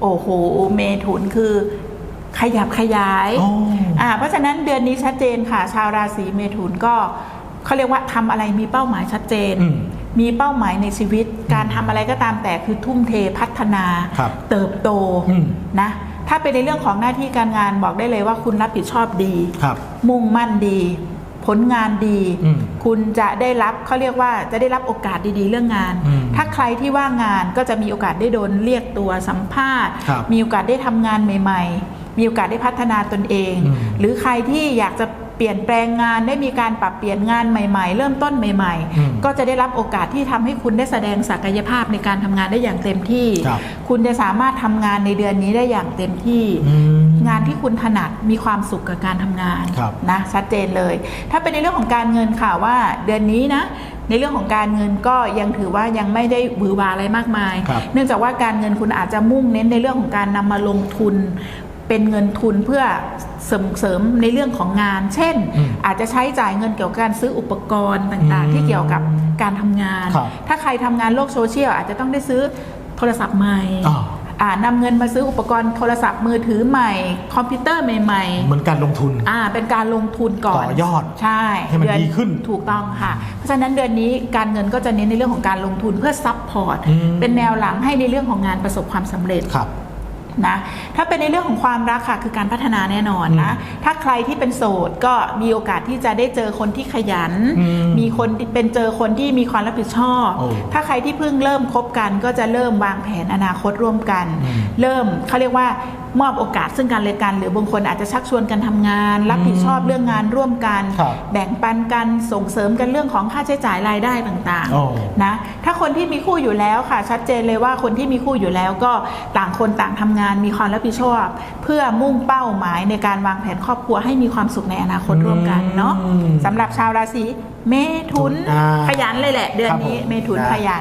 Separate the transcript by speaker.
Speaker 1: โอ้โห เมถุนคือขยับขยาย
Speaker 2: อ๋ออ่า
Speaker 1: เพราะฉะนั้นเดือนนี้ชัดเจนค่ะ ชาวราศีเมถุนก็เขาเรียกว่าทำอะไรมีเป้าหมายชัดเจน
Speaker 2: อืม
Speaker 1: มีเป้าหมายในชีวิต การทำอะไรก็ตามแต่คือทุ่มเทพัฒนา
Speaker 2: ครับ
Speaker 1: เติบโต
Speaker 2: อืม
Speaker 1: นะถ้าเป็นในเรื่องของหน้าที่การงานบอกได้เลยว่าคุณรับผิดชอบดี
Speaker 2: ครับ
Speaker 1: มุ่งมั่นดี ผลงานดี
Speaker 2: อืม
Speaker 1: คุณจะได้รับเขาเรียกว่าจะได้รับโอกาสดีๆ เรื่องงาน
Speaker 2: อืม
Speaker 1: ถ้าใครที่ว่างงานก็จะมีโอกาสได้โดนเรียกตัวสัมภาษณ์
Speaker 2: ครับ
Speaker 1: มีโอกาสได้ทำงานใหม่ ๆ มีโอกาสได้พัฒนาตนเอง
Speaker 2: อืม
Speaker 1: หรือใครที่อยากจะเปลี่ยนแปลงงานได้มีการปรับเปลี่ยนงานใหม่ๆ เริ่มต้นใหม่
Speaker 2: อืม
Speaker 1: ๆก็จะได้รับโอกาสที่ทำให้คุณได้แสดงศักยภาพในการทำงานได้อย่างเต็มที่
Speaker 2: ครับ
Speaker 1: คุณจะสามารถทำงานในเดือนนี้ได้อย่างเต็มที่
Speaker 2: อืม
Speaker 1: งานที่คุณถนัดมีความสุขกับการทำงาน
Speaker 2: ครับ
Speaker 1: นะชัดเจนเลย ถ้าเป็นในเรื่องของการเงินค่ะว่าเดือนนี้นะในเรื่องของการเงินก็ยังถือว่ายังไม่ได้หวือหวาอะไรมากมาย
Speaker 2: ครับ
Speaker 1: เนื่องจากว่าการเงินคุณอาจจะมุ่งเน้นในเรื่องของการนำมาลงทุนเป็นเงินทุนเพื่อเสริมเสริมในเรื่องของงาน เช่น
Speaker 2: อืม
Speaker 1: อาจจะใช้จ่ายเงินเกี่ยวกับการซื้ออุปกรณ์ต่าง
Speaker 2: อืม
Speaker 1: ๆที่เกี่ยวกับการทำงาน
Speaker 2: ครับ
Speaker 1: ถ้าใครทำงานโลกโซเชียลอาจจะต้องได้ซื้อโทรศัพท์ใหม่
Speaker 2: อ่า
Speaker 1: อ่า นำเงินมาซื้ออุปกรณ์โทรศัพท์มือถือใหม่ คอมพิวเตอร์ใหม่
Speaker 2: เหมือนการลงทุน
Speaker 1: ๆอ่าเป็นการลงทุนก่อน
Speaker 2: ต่อยอด
Speaker 1: ใช่
Speaker 2: ให้มัน
Speaker 1: เอ
Speaker 2: ดีขึ้น
Speaker 1: ถูกต้องค่ะ เพราะฉะนั้นเดือนนี้การเงินก็จะเน้นในเรื่องของการลงทุนเพื่อซับพอร์ต
Speaker 2: อืม
Speaker 1: เป็นแนวหลังให้ในเรื่องของงานประสบความสำเร็จ
Speaker 2: ครับ
Speaker 1: นะถ้าเป็นในเรื่องของความรักค่ะคือการพัฒนาแน่นอนนะถ้าใครที่เป็นโสดก็มีโอกาสที่จะได้เจอคนที่ขยัน
Speaker 2: อืม
Speaker 1: มีคนที่เป็นเจอคนที่มีความรับผิดชอบ
Speaker 2: โอ้
Speaker 1: ถ้าใครที่เพิ่งเริ่มคบกันก็จะเริ่มวางแผนอนาคตร่วมกัน
Speaker 2: อืม
Speaker 1: เริ่มเขาเรียกว่า มอบโอกาสซึ่งกันและกัน หรือบางคนอาจจะชักชวนกันทำงาน รับผิดชอบเรื่องงานร่วมกัน
Speaker 2: ครับ
Speaker 1: แบ่งปันกันส่งเสริมกันเรื่องของค่าใช้จ่ายรายได้ต่าง
Speaker 2: โอ้
Speaker 1: ๆนะถ้าคนที่มีคู่อยู่แล้วค่ะ ชัดเจนเลยว่าคนที่มีคู่อยู่แล้วก็ต่างคนต่างทำงานมีความรับผิดชอบ เพื่อมุ่งเป้าหมายในการวางแผนครอบครัวให้มีความสุขในอนาคตร่วมกันเนาะ
Speaker 2: อืม
Speaker 1: สำหรับชาวราศีเมถุน
Speaker 2: อ่า
Speaker 1: ขยันเลยแหละ เดือน
Speaker 2: ครับ
Speaker 1: นี้
Speaker 2: ผม
Speaker 1: เมถุน
Speaker 2: นะ
Speaker 1: ขยัน